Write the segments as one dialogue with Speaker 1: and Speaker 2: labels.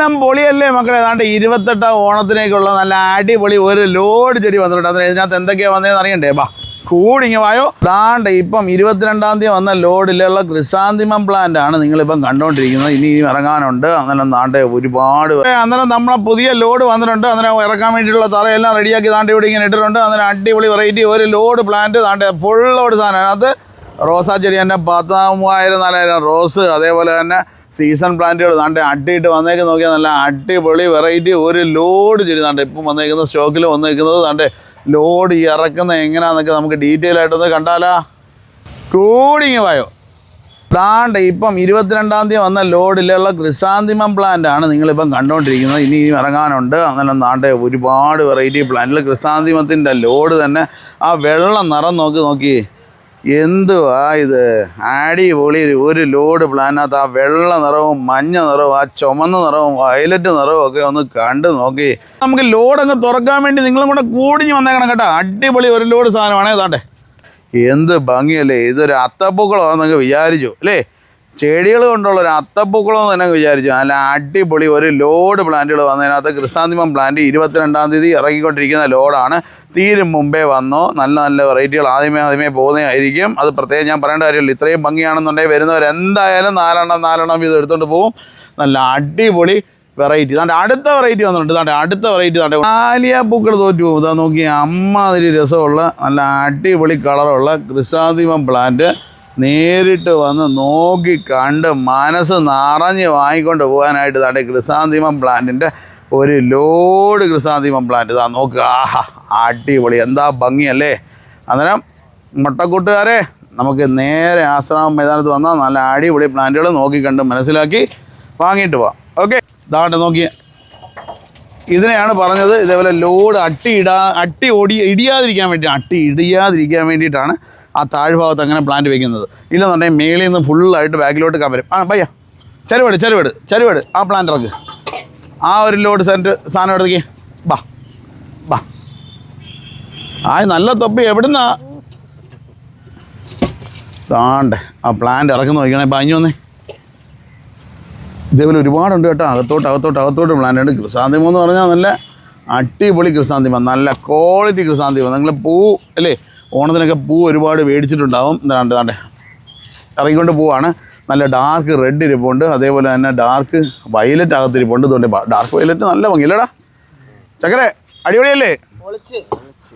Speaker 1: കിടിലം പൊളിയല്ലേ മക്കളെ? ഏതാണ്ട് ഇരുപത്തെട്ടാം ഓണത്തിനേക്കുള്ള നല്ല അടിപൊളി ഒരു ലോഡ് ചെടി വന്നിട്ടുണ്ട്. അതിന് ഇതിനകത്ത് എന്തൊക്കെയാണ് വന്നതെന്ന് അറിയണ്ടേ? ബാ കൂടിങ്ങ് വായോ. ഇതാണ്ട് ഇപ്പം ഇരുപത്തിരണ്ടാം തീയതി വന്ന ലോഡിലുള്ള ക്രിസാന്തിമം പ്ലാന്റ് ആണ് നിങ്ങളിപ്പം കണ്ടുകൊണ്ടിരിക്കുന്നത് ഇനി ഇറങ്ങാനുണ്ട്. അന്നേരം ദാണ്ട് ഒരുപാട് അന്നേരം നമ്മളെ പുതിയ ലോഡ് വന്നിട്ടുണ്ട്. അന്നേരം ഇറക്കാൻ വേണ്ടിയിട്ടുള്ള തറയെല്ലാം റെഡിയാക്കി ദാണ്ട് ഇവിടെ ഇങ്ങനെ ഇട്ടിട്ടുണ്ട്. അന്നേരം അടിപൊളി വെറൈറ്റി ഒരു ലോഡ് പ്ലാന്റ് ദാണ്ട് ഫുൾ ലോഡ് സാധനം. അതിനകത്ത് റോസാ ചെടി തന്നെ പത്ത് മൂവായിരം നാലായിരം റോസ് അതേപോലെ തന്നെ സീസൺ പ്ലാന്റുകൾ ദാണ്ട് അട്ടിയിട്ട് വന്നേക്ക് നോക്കിയാൽ നല്ല അടിപൊളി വെറൈറ്റി ഒരു ലോഡ് ചെടി ദാണ്ട് ഇപ്പം വന്നേക്കുന്ന സ്റ്റോക്കിൽ വന്നേക്കുന്നത് ദാണ്ട് ലോഡ് ഇറക്കുന്നത് എങ്ങനെയാണെന്നൊക്കെ നമുക്ക് ഡീറ്റെയിൽ ആയിട്ടൊന്ന് കണ്ടാലാ. കൂടിങ് വായോ. താണ്ട് ഇപ്പം ഇരുപത്തിരണ്ടാം തീയതി വന്ന ലോഡിലുള്ള ക്രിസാന്തിമം പ്ലാന്റ് ആണ് നിങ്ങളിപ്പം കണ്ടുകൊണ്ടിരിക്കുന്നത് ഇനി ഇറങ്ങാനുണ്ട്. അങ്ങനെ ദാണ്ട് ഒരുപാട് വെറൈറ്റി പ്ലാന്റിൽ ക്രിസാന്തിമത്തിന്റെ ലോഡ് തന്നെ ആ വെള്ളം നിറം നോക്കി നോക്കി എന്തുവാ ഇത്? അടിപൊളി ഒരു ലോഡ് പ്ലാനകത്ത് ആ. വെള്ള നിറവും മഞ്ഞ നിറവും ആ ചുമന്ന നിറവും വയലറ്റ് നിറവും ഒക്കെ ഒന്ന് കണ്ടു നോക്കി. നമുക്ക് ലോഡ് അങ്ങ് തുറക്കാൻ വേണ്ടി നിങ്ങളും കൂടെ കൂടിഞ്ഞ് വന്നേക്കണം കേട്ടോ. അടിപൊളി ഒരു ലോഡ് സാധനമാണ് ഏതാണ്ടേ എന്ത് ഭംഗിയല്ലേ? ഇതൊരു അത്തപ്പൂക്കളമാണെന്നൊക്കെ വിചാരിച്ചു അല്ലേ? ചെടികൾ കൊണ്ടുള്ള ഒരു അത്തപ്പൂക്കളം തന്നെ വിചാരിച്ചു. അല്ല അടിപൊളി ഒരു ലോഡ് പ്ലാന്റുകൾ വന്നതിനകത്ത് ക്രിസാന്തിമം പ്ലാന്റ് ഇരുപത്തിരണ്ടാം തീയതി ഇറങ്ങിക്കൊണ്ടിരിക്കുന്ന ലോഡാണ്. തീരും മുമ്പേ വന്നോ. നല്ല നല്ല വെറൈറ്റികൾ ആദ്യമേ ആദ്യമേ പോകുന്നതായിരിക്കും. അത് പ്രത്യേകം ഞാൻ പറയേണ്ട കാര്യമില്ല. ഇത്രയും ഭംഗിയാണെന്നുണ്ടെങ്കിൽ വരുന്നവർ എന്തായാലും നാലെണ്ണം നാലെണ്ണം ഇത് എടുത്തുകൊണ്ട് പോകും നല്ല അടിപൊളി വെറൈറ്റി ദാണ്ട് അടുത്ത വെറൈറ്റി വന്നിട്ടുണ്ട്. ദാണ്ട് അടുത്ത വെറൈറ്റി ദാണ്ട് ആലിയ പൂക്കൾ തോറ്റു പോകും. നോക്കി അമ്മാതിരി രസമുള്ള നല്ല അടിപൊളി കളറുള്ള ക്രിസാന്തിമം പ്ലാന്റ് നേരിട്ട് വന്ന് നോക്കി കണ്ട് മനസ്സ് നിറഞ്ഞ് വാങ്ങിക്കൊണ്ട് പോകാനായിട്ട് ദാണ്ട് ക്രിസാന്തിമം പ്ലാന്റിന്റെ ഒരു ലോഡ് ക്രിസാന്തിമം പ്ലാന്റ്. ഇതാ നോക്കുക ആഹാ അടിപൊളി. എന്താ ഭംഗിയല്ലേ? അന്നേരം മുട്ടക്കൂട്ടുകാരെ നമുക്ക് നേരെ ആശ്രമം മൈതാനത്ത് വന്നാൽ നല്ല അടിപൊളി പ്ലാന്റുകൾ നോക്കി കണ്ട് മനസ്സിലാക്കി വാങ്ങിയിട്ട് പോവാം. ഓക്കെ ഇതാണ്ട് നോക്കിയ ഇതിനെയാണ് പറഞ്ഞത് ഇതേപോലെ ലോഡ് അട്ടി ഇടാ അട്ടി ഓടി ഇടിയാതിരിക്കാൻ വേണ്ടി അട്ടി ഇടിയാതിരിക്കാൻ വേണ്ടിയിട്ടാണ് ആ താഴ്ഭാഗത്ത് അങ്ങനെ പ്ലാന്റ് വെക്കുന്നത്. ഇല്ലെന്നുണ്ടെങ്കിൽ മേളിൽ നിന്ന് ഫുള്ളായിട്ട് ബാക്കിലോട്ട് കവരും. ആ പയ്യ. ചരുവട് ചരുവട് ചരുവട്. ആ പ്ലാന്റ് ഇറക്ക്. ആ ഒരു ലോഡ് സെന്റ് സാധനം എടുത്തേക്ക് ബാ ബാ. ആ നല്ല തൊപ്പി എവിടുന്നാ? താണ്ടേ ആ പ്ലാന്റ് ഇറക്കുന്ന നോക്കണേ ബാഞ്ഞു വന്നേ. ഇതേപോലെ ഒരുപാടുണ്ട് കേട്ടോ. അകത്തോട്ട് അകത്തോട്ട് അകത്തോട്ട് പ്ലാന്റ് ഉണ്ട് ക്രിസാന്തിമം എന്ന് പറഞ്ഞാൽ നല്ല അടിപൊളി ക്രിസാന്തിമം. നല്ല ക്വാളിറ്റി ക്രിസാന്തിമം. നിങ്ങൾ പൂ അല്ലേ? ഓണത്തിനൊക്കെ പൂ ഒരുപാട് മേടിച്ചിട്ടുണ്ടാവും. രണ്ട് താണ്ടെ ഇറങ്ങിക്കൊണ്ട് പൂവാണ്. നല്ല ഡാർക്ക് റെഡ് ഇരിപ്പുണ്ട്. അതേപോലെ തന്നെ ഡാർക്ക് വയലറ്റ് അകത്തിരിപ്പുണ്ട്. ഇതുകൊണ്ട് ഡാർക്ക് വയലറ്റ് നല്ല ഭംഗിയില്ലടാ ചക്കരെ അടിപൊളിയല്ലേ?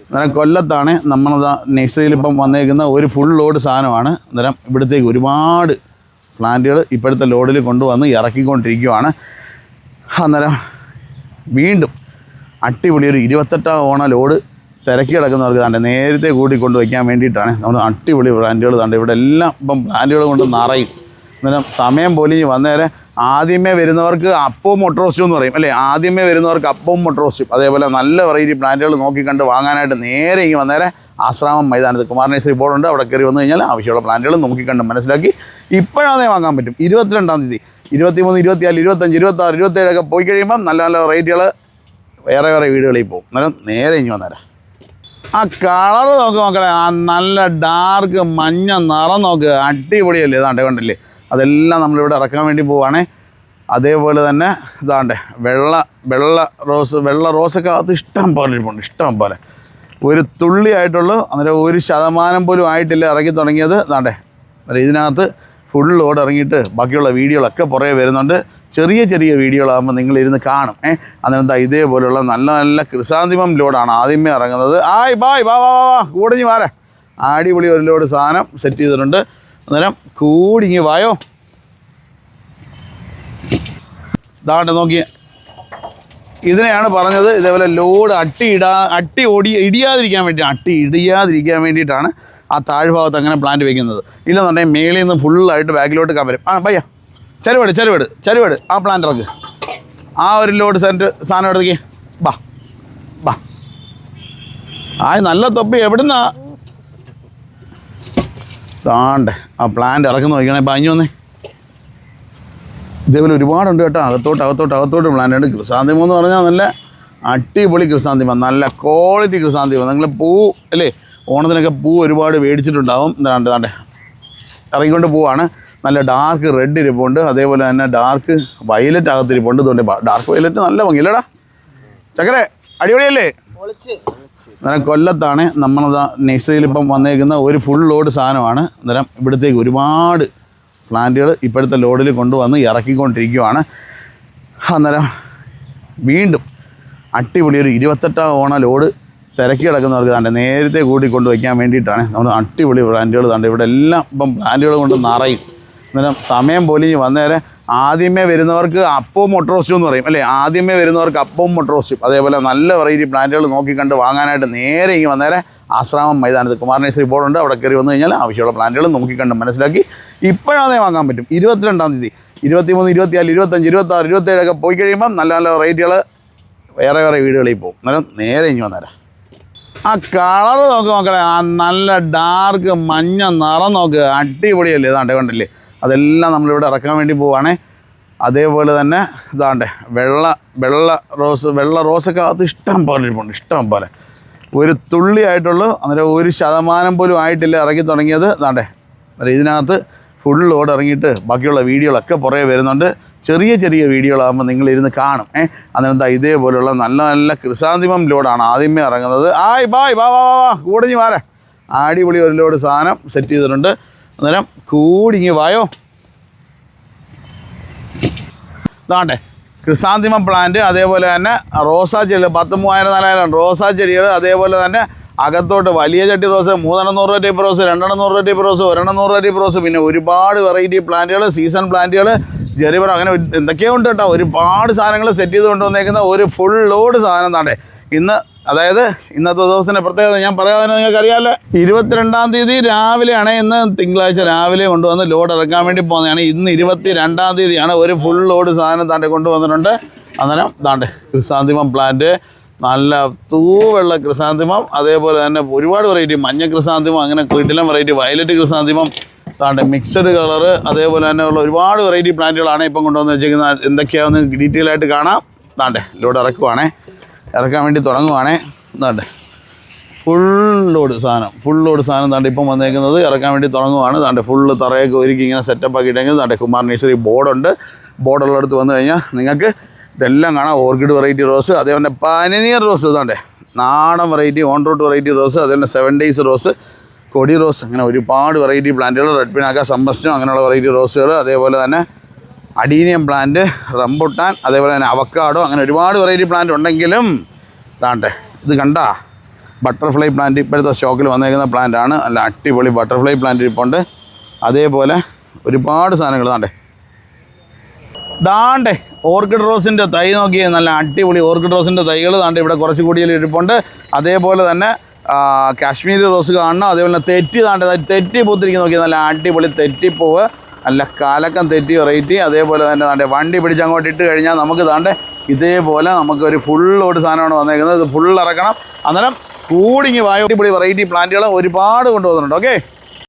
Speaker 1: അന്നേരം കൊല്ലത്താണ്. നമ്മളത് നഴ്സറിയിൽ ഇപ്പം വന്നേക്കുന്ന ഒരു ഫുൾ ലോഡ് സാധനമാണ്. അന്നേരം ഇവിടത്തേക്ക് ഒരുപാട് പ്ലാന്റുകൾ ഇപ്പോഴത്തെ ലോഡിൽ കൊണ്ടുവന്ന് ഇറക്കിക്കൊണ്ടിരിക്കുവാണ്. അന്നേരം വീണ്ടും അടിപൊളി ഒരു ഇരുപത്തെട്ടാം ഓണ ലോഡ് തിരക്കി കിടക്കുന്നവർക്ക് തന്റെ നേരത്തെ കൂടി കൊണ്ട് വയ്ക്കാൻ വേണ്ടിയിട്ടാണ്. നമ്മൾ അടിപൊളി ബ്രാൻഡുകൾ തണ്ട് ഇവിടെ എല്ലാം ഇപ്പം പ്ലാന്റുകൾ കൊണ്ട് നിറയും. അന്നേരം സമയം പോലും വന്നേരെ ആദ്യമേ വരുന്നവർക്ക് അപ്പവും മൊട്ടറോസ്റ്റും എന്ന് പറയും. അല്ലേ? ആദ്യമേ വരുന്നവർക്ക് അപ്പവും മൊട്ടറോസ്റ്റും. അതേപോലെ നല്ല വെറൈറ്റി പ്ലാന്റുകൾ നോക്കിക്കണ്ട് വാങ്ങാനായിട്ട് നേരെ ഇങ്ങനെ വന്നേരെ ആശ്രാമം മൈതാനത്ത് കുമാർ നഴ്സറി ബോർഡുണ്ട് അവിടെ കയറി വന്നു കഴിഞ്ഞാൽ ആവശ്യമുള്ള പ്ലാന്റുകൾ നോക്കിക്കണ്ട് മനസ്സിലാക്കി ഇപ്പോഴാണേ വാങ്ങാൻ പറ്റും. ഇരുപത്തിരണ്ടാം തീയതി. ഇരുപത്തിമൂന്ന് ഇരുപത്തിനാല് ഇരുപത്തഞ്ച് ഇരുപത്താറ് ഇരുപത്തേഴൊക്കെ പോയി കഴിയുമ്പം നല്ല നല്ല വെറൈറ്റികൾ വേറെ വേറെ വീടുകളിൽ പോകും. അന്നേരം നേരെ ഇനി വന്നേരം. ആ കളർ നോക്ക് മക്കളെ. ആ നല്ല ഡാർക്ക് മഞ്ഞ നിറം നോക്ക്. അടിപൊളിയല്ലേ ഇതാണ്ട് കണ്ടില്ലേ? അതെല്ലാം നമ്മളിവിടെ ഇറക്കാൻ വേണ്ടി പോവാണേ. അതേപോലെ തന്നെ ഇതാണ്ടേ വെള്ള വെള്ള റോസ് വെള്ള റോസൊക്കെ അകത്ത് ഇഷ്ടം പോലെ ഇരിപ്പുണ്ട്. ഇഷ്ടം പോലെ. ഒരു തുള്ളി ആയിട്ടുള്ളൂ. അന്നേരം ഒരു ശതമാനം പോലും ആയിട്ടില്ല ഇറക്കി തുടങ്ങിയത്. ഇതാണ്ടേ. അന്നേരം ഇതിനകത്ത് ലോഡ് ഇറങ്ങിയിട്ട് ബാക്കിയുള്ള വീഡിയോകളൊക്കെ പുറകെ വരുന്നുണ്ട്. ചെറിയ ചെറിയ വീഡിയോകളാകുമ്പോൾ നിങ്ങളിരുന്ന് കാണും. അന്നേരം ദാ ഇതേപോലെയുള്ള നല്ല നല്ല ക്രിസാന്തിമം ലോഡാണ്. ആദ്യമേ ഇറങ്ങുന്നത്. ആയ് ബായ് വാ വാ വാ വാ കൂടിഞ്ഞ് വാര. അടിപൊളി ഒരു ലോഡ് സാധനം സെറ്റ് ചെയ്തിട്ടുണ്ട്. അന്നേരം കൂടിഞ്ഞ് വായോ. ഇതാണ്ട് നോക്കിയേ ഇതിനെയാണ് പറഞ്ഞത് ഇതേപോലെ ലോഡ് അട്ടി ഇടാ അട്ടി ഓടി ഇടിയാതിരിക്കാൻ വേണ്ടി അട്ടി ഇടിയാതിരിക്കാൻ വേണ്ടിയിട്ടാണ് ആ താഴ്ഭാഗത്ത് അങ്ങനെ പ്ലാന്റ് വെക്കുന്നത്. ഇല്ലെന്നുണ്ടെങ്കിൽ മേളിൽ നിന്ന് ഫുള്ളായിട്ട് ബാക്കിലോട്ട് കവരും ആ പയ്യ ചെരുവെട് ചരുവട് ചരുവട്. ആ പ്ലാന്റ് ഇറക്ക്. ആ ഒരു ലോഡ് സെന്റ് സാധനം എടുത്തേക്ക്. ബാ ബാ. ആ നല്ല തൊപ്പി എവിടുന്നാ? താണ്ടേ ആ പ്ലാന്റ് ഇറക്കുന്ന നോക്കണേ ബാഞ്ഞു വന്നേ. ഇതേപോലെ ഒരുപാടുണ്ട് കേട്ടോ. അകത്തോട്ട് അകത്തോട്ട് അകത്തോട്ട് പ്ലാന്റ് ഉണ്ട് ക്രിസാന്തിമം എന്ന് പറഞ്ഞാൽ നല്ല അടിപൊളി ക്രിസാന്തിമം നല്ല ക്വാളിറ്റി ക്രിസാന്തിമം നിങ്ങൾ പൂ അല്ലേ? ഓണത്തിനൊക്കെ പൂ ഒരുപാട് മേടിച്ചിട്ടുണ്ടാവും. താണ്ട് താണ്ടേ ഇറങ്ങിക്കൊണ്ട് പോവാണ്. നല്ല ഡാർക്ക് റെഡ് ഇരിപ്പുണ്ട്. അതേപോലെ തന്നെ ഡാർക്ക് വയലറ്റ് അകത്തിരിപ്പുണ്ട്. ഇതുകൊണ്ട് ഡാർക്ക് വയലറ്റ് നല്ല ഭംഗിയില്ലടാ ചക്കരെ അടിപൊളിയല്ലേ? അന്നേരം കൊല്ലത്താണ് നമ്മളത് നഴ്സറിയിൽ ഇപ്പം വന്നേക്കുന്ന ഒരു ഫുൾ ലോഡ് സാധനമാണ്. അന്നേരം ഇവിടത്തേക്ക് ഒരുപാട് പ്ലാന്റുകൾ ഇപ്പോഴത്തെ ലോഡിൽ കൊണ്ടുവന്ന് ഇറക്കിക്കൊണ്ടിരിക്കുവാണ്. അന്നേരം വീണ്ടും അടിപൊളി ഒരു ഇരുപത്തെട്ടാം ഓണ ലോഡ് തിരക്കി കിടക്കുന്നവർക്ക് താണ്ട് നേരത്തെ കൂട്ടി കൊണ്ട് വയ്ക്കാൻ വേണ്ടിയിട്ടാണ്. നമ്മൾ അടിപൊളി പ്ലാന്റുകൾ താണ്ട് ഇവിടെ എല്ലാം ഇപ്പം പ്ലാന്റുകൾ കൊണ്ട് നിറയും. അന്നേരം സമയം പൊലിഞ്ഞ് വന്നേരം ആദ്യമേ വരുന്നവർക്ക് അപ്പവും മൊട്ടറോസ്റ്റും എന്ന് പറയും. അല്ലേ? ആദ്യമേ വരുന്നവർക്ക് അപ്പവും മൊട്ടറോസ്റ്റും. അതേപോലെ നല്ല വെറൈറ്റി പ്ലാന്റുകൾ നോക്കിക്കണ്ട് വാങ്ങാനായിട്ട് നേരെ ഇങ്ങനെ വന്നേരെ ആശ്രാമം മൈതാനത്ത്. കുമാരനേശ്വരി ബോർഡുണ്ട് അവിടെ കയറി വന്നു കഴിഞ്ഞാൽ ആവശ്യമുള്ള പ്ലാന്റുകൾ നോക്കിക്കണ്ട് മനസ്സിലാക്കി. ഇപ്പോഴാണേ വാങ്ങാൻ പറ്റും. ഇരുപത്തിരണ്ടാം തീയതി. ഇരുപത്തിമൂന്ന് ഇരുപത്തിനാല് ഇരുപത്തഞ്ച് ഇരുപത്താറ് ഇരുപത്തേഴൊക്കെ പോയി കഴിയുമ്പം നല്ല നല്ല വെറൈറ്റികൾ വേറെ വേറെ വീടുകളിൽ പോകും. അന്നേരം നേരെ ഇനി വന്നേരം. ആ കളർ നോക്ക് മക്കളെ. ആ നല്ല ഡാർക്ക് മഞ്ഞ നിറം നോക്ക്. അടിപൊളിയല്ലേ? ഇതാണ്ട് കണ്ടില്ലേ? അതെല്ലാം നമ്മളിവിടെ ഇറക്കാൻ വേണ്ടി പോവാണേ. അതേപോലെ തന്നെ ഇതാണ്ട് വെള്ള വെള്ള റോസ് വെള്ള റോസൊക്കെ അകത്ത് ഇഷ്ടം പോലെ ഇരിപ്പുണ്ട് ഇഷ്ടം പോലെ. ഒരു തുള്ളി ആയിട്ടുള്ളൂ അന്നേരം ഒരു ശതമാനം പോലും ആയിട്ടില്ല ഇറക്കി തുടങ്ങിയത്. ഇതാണ്ടേ അന്നേരം ഇതിനകത്ത് ഫുൾ ലോഡ് ഇറങ്ങിയിട്ട് ബാക്കിയുള്ള വീഡിയോകളൊക്കെ പുറകെ വരുന്നുണ്ട്. ചെറിയ ചെറിയ വീഡിയോകളാകുമ്പോൾ നിങ്ങളിരുന്ന് കാണും ഏ. അന്നേരം എന്താ ഇതേപോലുള്ള നല്ല നല്ല ക്രിസാന്തിമം ലോഡാണ് ആദ്യമേ ഇറങ്ങുന്നത്. ആയ് ബായ് വാ വാ വാ വാ കൂടിഞ്ഞ് വാരെ. അടിപൊളി ഒരു ലോഡ് സാധനം സെറ്റ് ചെയ്തിട്ടുണ്ട്. അന്നേരം കൂടിങ്ങി വായോ. ഇതാണ്ടേ. ക്രിസാന്തിമം പ്ലാന്റ് അതേപോലെ തന്നെ റോസാ ചെടി പത്ത് മൂവായിരം നാലായിരം റോസാ ചെടികൾ അതേപോലെ തന്നെ അകത്തോട്ട് വലിയ ചട്ടി റോസ് മൂന്നെണ്ണം നൂറ് രൂപ ടൈപ്പ് റോസ് രണ്ടെണ്ണം നൂറ് രൂപ ടൈപ്പ് റോസ് ഒരെണ്ണം നൂറ് രൂപ ടൈപ്പ് റോസ് പിന്നെ ഒരുപാട് വെറൈറ്റി പ്ലാന്റുകൾ സീസൺ പ്ലാന്റുകൾ ജെറിബർ അങ്ങനെ എന്തൊക്കെയോ ഉണ്ട് കേട്ടോ. ഒരുപാട് സാധനങ്ങൾ സെറ്റ് ചെയ്ത് കൊണ്ടുവന്നേക്കുന്ന ഒരു ഫുൾ ലോഡ് സാധനം താണ്ടേ ഇന്ന് അതായത് ഇന്നത്തെ ദിവസത്തിന്റെ പ്രത്യേകത ഞാൻ പറയാതെ നിങ്ങൾക്ക് അറിയാമല്ലോ ഇരുപത്തിരണ്ടാം തീയതി രാവിലെയാണ് ഇന്ന് തിങ്കളാഴ്ച രാവിലെ കൊണ്ടുവന്ന് ലോഡ് ഇറക്കാൻ വേണ്ടി പോകുന്നതാണ്. ഇന്ന് ഇരുപത്തി രണ്ടാം തീയതിയാണ് ഒരു ഫുൾ ലോഡ് സാധനം താണ്ടെ കൊണ്ടുവന്നിട്ടുണ്ട്. അന്നേരം താണ്ടെ ക്രിസാന്തിമം പ്ലാന്റ് നല്ല തൂവെള്ള ക്രിസാന്തിമം അതേപോലെ തന്നെ ഒരുപാട് വെറൈറ്റി മഞ്ഞ ക്രിസാന്തിമം അങ്ങനെ വീട്ടിലും വെറൈറ്റി വയലറ്റ് ക്രിസാന്തിമം താണ്ട് മിക്സഡ് കളറ് അതേപോലെ തന്നെ ഉള്ള ഒരുപാട് വെറൈറ്റി പ്ലാന്റുകളാണ് ഇപ്പം കൊണ്ടുവന്ന് വെച്ചേക്കുന്നത് എന്തൊക്കെയാണെന്ന് ഡീറ്റെയിൽ ആയിട്ട് കാണാം. താണ്ടെ ലോഡ് ഇറക്കുവാണേ. ഇറക്കാൻ വേണ്ടി തുടങ്ങുവാണേ. എന്താണ്ട് ഫുൾ ലോഡ് സാധനം. ഫുൾ ലോഡ് സാധനം താണ്ട് ഇപ്പം വന്നേക്കുന്നത് ഇറക്കാൻ വേണ്ടി തുടങ്ങുവാണ്. താണ്ട് ഫുള്ള് തറയൊക്കെ ഒരുക്കി ഇങ്ങനെ സെറ്റപ്പ് ആക്കിയിട്ടെങ്കിൽ താണ്ടെ കുമാർ നേഴ്സറി ബോർഡുണ്ട് ബോർഡുള്ളടത്ത് വന്നു കഴിഞ്ഞാൽ നിങ്ങൾക്ക് ഇതെല്ലാം കാണാം. ഓർക്കിഡ് വെറൈറ്റി റോസ് അതേപോലെ പനിനീർ റോസ് ഇതാണ്ടേ. നാടൻ variety own root variety rose അതേപോലെ സെവൻ ഡേയ്സ് റോസ് കൊടി റോസ് അങ്ങനെ ഒരുപാട് വെറൈറ്റി പ്ലാന്റുകൾ റെഡ് പിനാക്ക സമ്പസ്റ്റും അങ്ങനെയുള്ള വെറൈറ്റി റോസുകൾ അതേപോലെ തന്നെ അഡീനിയം പ്ലാന്റ് റംബുട്ടാൻ അതേപോലെ തന്നെ അവക്കാടോ അങ്ങനെ ഒരുപാട് വെറൈറ്റി പ്ലാന്റ് ഉണ്ടെങ്കിലും താണ്ടെ ഇത് കണ്ട? ബട്ടർഫ്ലൈ പ്ലാന്റ് ഇപ്പോഴത്തെ സ്റ്റോക്കിൽ വന്നേക്കുന്ന പ്ലാന്റ് ആണ്. അല്ല അടിപൊളി ബട്ടർഫ്ലൈ പ്ലാന്റ് ഇരിപ്പുണ്ട്. അതേപോലെ ഒരുപാട് സാധനങ്ങൾ താണ്ടെ ദാണ്ടെ ഓർക്കിഡ് റോസിന്റെ തൈ നോക്കിയാൽ നല്ല അടിപൊളി ഓർക്കിഡ് റോസിന്റെ തൈകൾ താണ്ടെ ഇവിടെ കുറച്ച് കൂടിയിൽ ഇരിപ്പുണ്ട്. അതേപോലെ തന്നെ കാശ്മീരി റോസ് കാണണം. അതേപോലെ തന്നെ തെറ്റി താണ്ടെ തെറ്റി പൂത്തിരിക്കുന്ന. നോക്കിയാൽ നല്ല അടിപൊളി തെറ്റിപ്പൂവ്. നല്ല കാലക്കം തെറ്റി വെറൈറ്റി അതേപോലെ തന്നെ താണ്ടേ വണ്ടി പിടിച്ച് അങ്ങോട്ട് ഇട്ട് കഴിഞ്ഞാൽ നമുക്ക് ദാണ്ടെ ഇതേപോലെ നമുക്കൊരു ഫുൾ ലോഡ് സാധനമാണ് വന്നേക്കുന്നത്. ഇത് ഫുൾ ഇറക്കണം. അന്നേരം കൂടിങ്ങി വായ അടിപൊളി വെറൈറ്റി പ്ലാന്റുകൾ ഒരുപാട് കൊണ്ടുവന്നിട്ടുണ്ട് ഓക്കെ